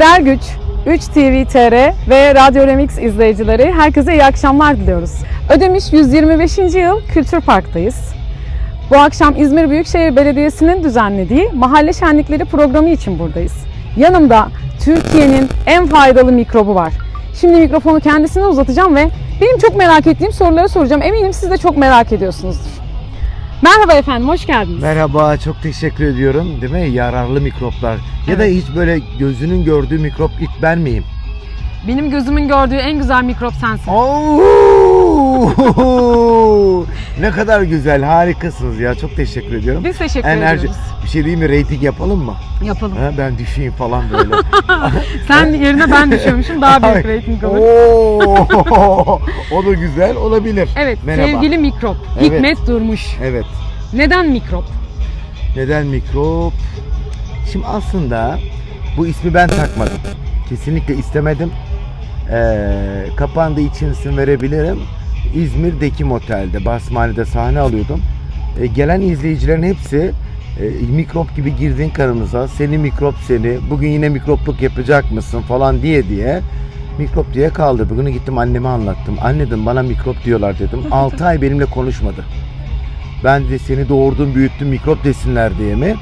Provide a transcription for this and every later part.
Yerel Güç, 3 TV TR ve Radyo Remix izleyicileri herkese iyi akşamlar diliyoruz. Ödemiş 125. yıl Kültür Park'tayız. Bu akşam İzmir Büyükşehir Belediyesi'nin düzenlediği Mahalle Şenlikleri programı için buradayız. Yanımda Türkiye'nin en faydalı mikrobu var. Şimdi mikrofonu kendisine uzatacağım ve benim çok merak ettiğim soruları soracağım. Eminim siz de çok merak ediyorsunuzdur. Merhaba efendim, hoş geldiniz. Merhaba, çok teşekkür ediyorum. Değil mi? Yararlı mikroplar. Ya da hiç böyle gözünün gördüğü mikrop ilk ben miyim? Benim gözümün gördüğü en güzel mikrop sensin. Oo! ne kadar güzel, harikasınız ya. Çok teşekkür ediyorum. Biz teşekkür Enerji. ediyoruz. Bir şey değil mi? Rating yapalım mı? Yapalım. Ha, ben düşeyim falan böyle. Sen yerine ben düşüyormuşum daha büyük rating olur. Oo! o da güzel olabilir. Evet, Merhaba. sevgili mikrop. Evet. Hikmet Durmuş. Evet. Neden mikrop? Neden mikrop? Şimdi aslında bu ismi ben takmadım. Kesinlikle istemedim. Ee, kapandığı için isim verebilirim. İzmir Dekim Otel'de, Basmani'de sahne alıyordum. Ee, gelen izleyicilerin hepsi e, mikrop gibi girdin kanımıza, seni mikrop seni, bugün yine mikropluk yapacak mısın falan diye diye mikrop diye kaldı. Bugün gittim anneme anlattım. Anne dedim bana mikrop diyorlar dedim. 6 ay benimle konuşmadı. Ben de seni doğurdum büyüttüm mikrop desinler diye mi?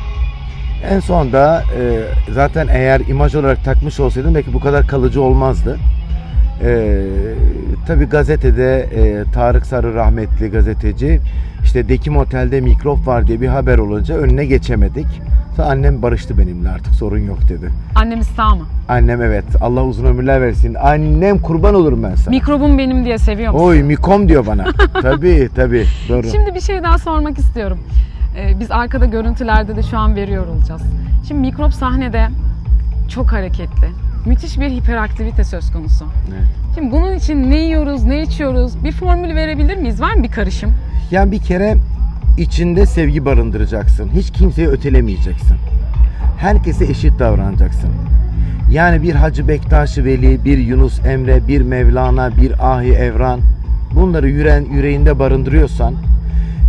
En son da e, zaten eğer imaj olarak takmış olsaydım belki bu kadar kalıcı olmazdı. E, Tabi gazetede e, Tarık Sarı rahmetli gazeteci işte Dekim Otel'de mikrop var diye bir haber olunca önüne geçemedik. Sonra annem barıştı benimle artık sorun yok dedi. Annemiz sağ mı? Annem evet Allah uzun ömürler versin. Annem kurban olurum ben sana. Mikrobum benim diye seviyor musun? Oy mikom diyor bana. tabii tabii doğru. Şimdi bir şey daha sormak istiyorum. Ee, biz arkada görüntülerde de şu an veriyor olacağız. Şimdi mikrop sahnede çok hareketli. Müthiş bir hiperaktivite söz konusu. Evet. Şimdi bunun için ne yiyoruz, ne içiyoruz? Bir formül verebilir miyiz? Var mı bir karışım? Yani bir kere içinde sevgi barındıracaksın. Hiç kimseyi ötelemeyeceksin. Herkese eşit davranacaksın. Yani bir Hacı Bektaş Veli, bir Yunus Emre, bir Mevlana, bir Ahi Evran bunları yüren, yüreğinde barındırıyorsan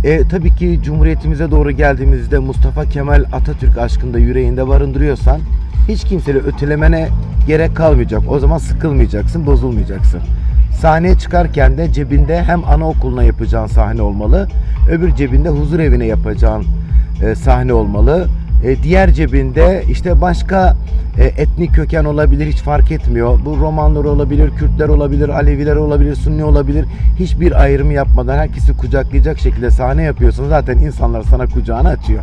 e, tabii ki Cumhuriyetimize doğru geldiğimizde Mustafa Kemal Atatürk aşkında yüreğinde barındırıyorsan hiç kimseyle ötelemene gerek kalmayacak. O zaman sıkılmayacaksın, bozulmayacaksın. Sahneye çıkarken de cebinde hem anaokuluna yapacağın sahne olmalı, öbür cebinde huzur evine yapacağın e, sahne olmalı. E, diğer cebinde işte başka e, etnik köken olabilir hiç fark etmiyor. Bu Romanlar olabilir, Kürtler olabilir, Aleviler olabilir, Sunni olabilir. Hiçbir ayrımı yapmadan herkesi kucaklayacak şekilde sahne yapıyorsun. Zaten insanlar sana kucağını açıyor.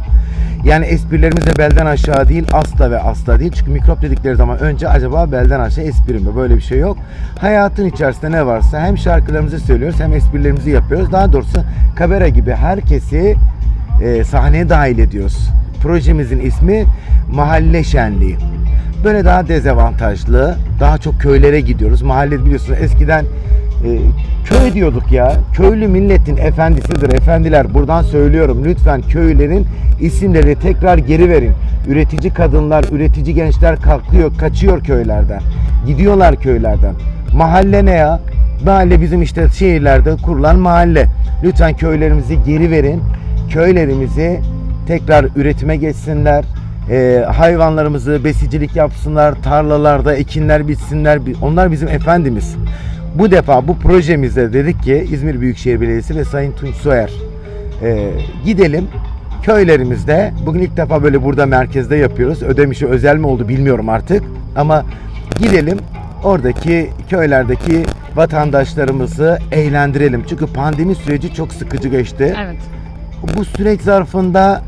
Yani esprilerimiz de belden aşağı değil, asla ve asla değil. Çünkü mikrop dedikleri zaman önce acaba belden aşağı espri mi? Böyle bir şey yok. Hayatın içerisinde ne varsa hem şarkılarımızı söylüyoruz hem esprilerimizi yapıyoruz. Daha doğrusu kamera gibi herkesi e, sahneye dahil ediyoruz. Projemizin ismi Mahalle Şenliği. Böyle daha dezavantajlı, daha çok köylere gidiyoruz. Mahalle biliyorsunuz eskiden e, köy diyorduk ya. Köylü milletin efendisidir efendiler. Buradan söylüyorum lütfen köylerin isimleri tekrar geri verin. Üretici kadınlar, üretici gençler kalkıyor, kaçıyor köylerden. Gidiyorlar köylerden. Mahalle ne ya? Mahalle bizim işte şehirlerde kurulan mahalle. Lütfen köylerimizi geri verin. Köylerimizi tekrar üretime geçsinler. Ee, hayvanlarımızı besicilik yapsınlar. Tarlalarda ekinler bitsinler. Bi- Onlar bizim efendimiz. Bu defa bu projemizde dedik ki İzmir Büyükşehir Belediyesi ve Sayın Tunç Soyer e, gidelim köylerimizde bugün ilk defa böyle burada merkezde yapıyoruz. Ödemişi özel mi oldu bilmiyorum artık ama gidelim oradaki köylerdeki vatandaşlarımızı eğlendirelim. Çünkü pandemi süreci çok sıkıcı geçti. Evet. Bu süreç zarfında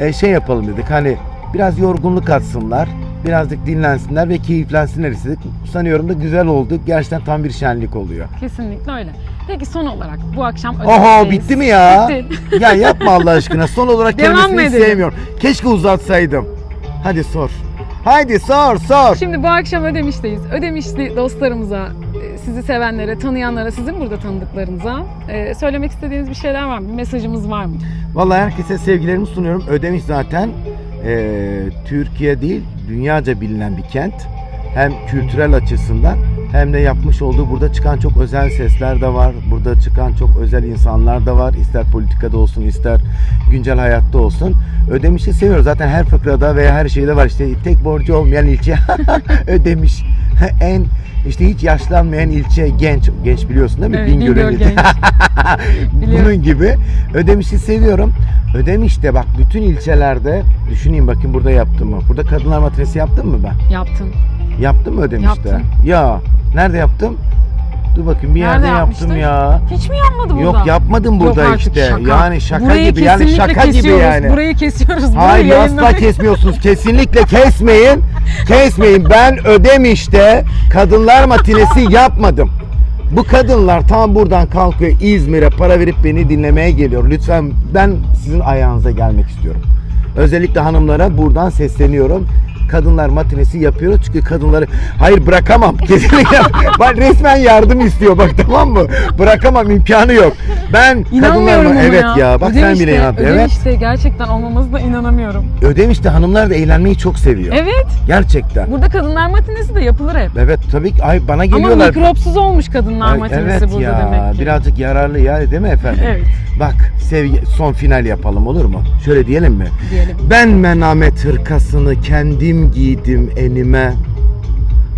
e, şey yapalım dedik hani biraz yorgunluk atsınlar, birazcık dinlensinler ve keyiflensinler istedik. Sanıyorum da güzel oldu. Gerçekten tam bir şenlik oluyor. Kesinlikle öyle. Peki son olarak bu akşam Oho bitti mi ya? Bitti. ya yapma Allah aşkına. Son olarak Devam kelimesini edelim? sevmiyorum. Keşke uzatsaydım. Hadi sor. Haydi sor sor. Şimdi bu akşam Ödemiş'teyiz. Ödemişli dostlarımıza, e, sizi sevenlere, tanıyanlara, sizin burada tanıdıklarınıza e, söylemek istediğiniz bir şeyler var mı? Bir mesajımız var mı? Vallahi herkese sevgilerimi sunuyorum. Ödemiş zaten e, Türkiye değil dünyaca bilinen bir kent. Hem kültürel açısından hem de yapmış olduğu burada çıkan çok özel sesler de var. Burada çıkan çok özel insanlar da var. İster politikada olsun ister güncel hayatta olsun. Ödemiş'i seviyoruz. Zaten her fıkrada veya her şeyde var işte tek borcu olmayan ilçe Ödemiş. en işte hiç yaşlanmayan ilçe genç. Genç biliyorsun değil mi? Evet, Bingöl genç. Bunun gibi. Ödemiş'i seviyorum. Ödemiş'te bak bütün ilçelerde düşüneyim bakayım burada yaptım mı? Burada kadınlar matinesi yaptım mı ben? Yaptın. Yaptım mı Ödemiş'te? Yaptın. Ya nerede yaptım? Dur bakayım bir Nerede yerde yaptım ya. Hiç mi yapmadı burada? Yok yapmadım burada Yok artık, işte. şaka. Yani şaka Burayı gibi yani kesinlikle şaka gibi kesiyoruz. yani. Burayı kesiyoruz. Burayı Hayır asla yayınlamayız. kesmiyorsunuz. Kesinlikle kesmeyin. Kesmeyin. Ben Ödemiş'te kadınlar matinesi yapmadım. Bu kadınlar tam buradan kalkıyor İzmir'e para verip beni dinlemeye geliyor. Lütfen ben sizin ayağınıza gelmek istiyorum. Özellikle hanımlara buradan sesleniyorum. Kadınlar matinesi yapıyoruz çünkü kadınları hayır bırakamam kesinlikle bak resmen yardım istiyor bak tamam mı bırakamam imkanı yok ben İnanmıyorum kadınlar evet ya. bak sen Ödemiş'te- bile inandın evet Ödemiş'te gerçekten olmamızda inanamıyorum. Ödemiş'te hanımlar da eğlenmeyi çok seviyor Evet. gerçekten Burada kadınlar matinesi de yapılır hep. Evet tabii ki ay bana Ama geliyorlar. mikropsuz olmuş kadınlar Ay, matinesi evet burada ya demek ki. birazcık yararlı ya değil mi efendim? Evet. Bak sevgi son final yapalım olur mu? Şöyle diyelim mi? Diyelim. Ben menamet hırkasını kendim giydim enime.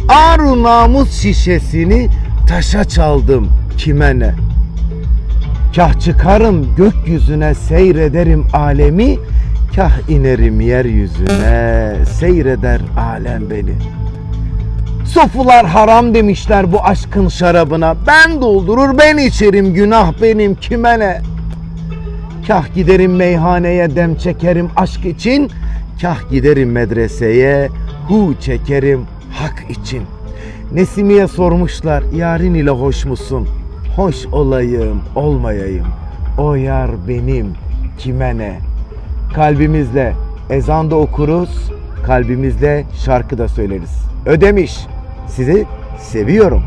Aru namus şişesini taşa çaldım kime ne? Kah çıkarım gökyüzüne seyrederim alemi, kah inerim yeryüzüne seyreder alem beni. Sofular haram demişler bu aşkın şarabına. Ben doldurur ben içerim günah benim kime ne? Kah giderim meyhaneye dem çekerim aşk için. Kah giderim medreseye hu çekerim hak için. Nesimiye sormuşlar yarın ile hoş musun? Hoş olayım olmayayım. O yar benim kime ne? Kalbimizle ezan da okuruz, kalbimizle şarkı da söyleriz. Ödemiş. Sizi seviyorum.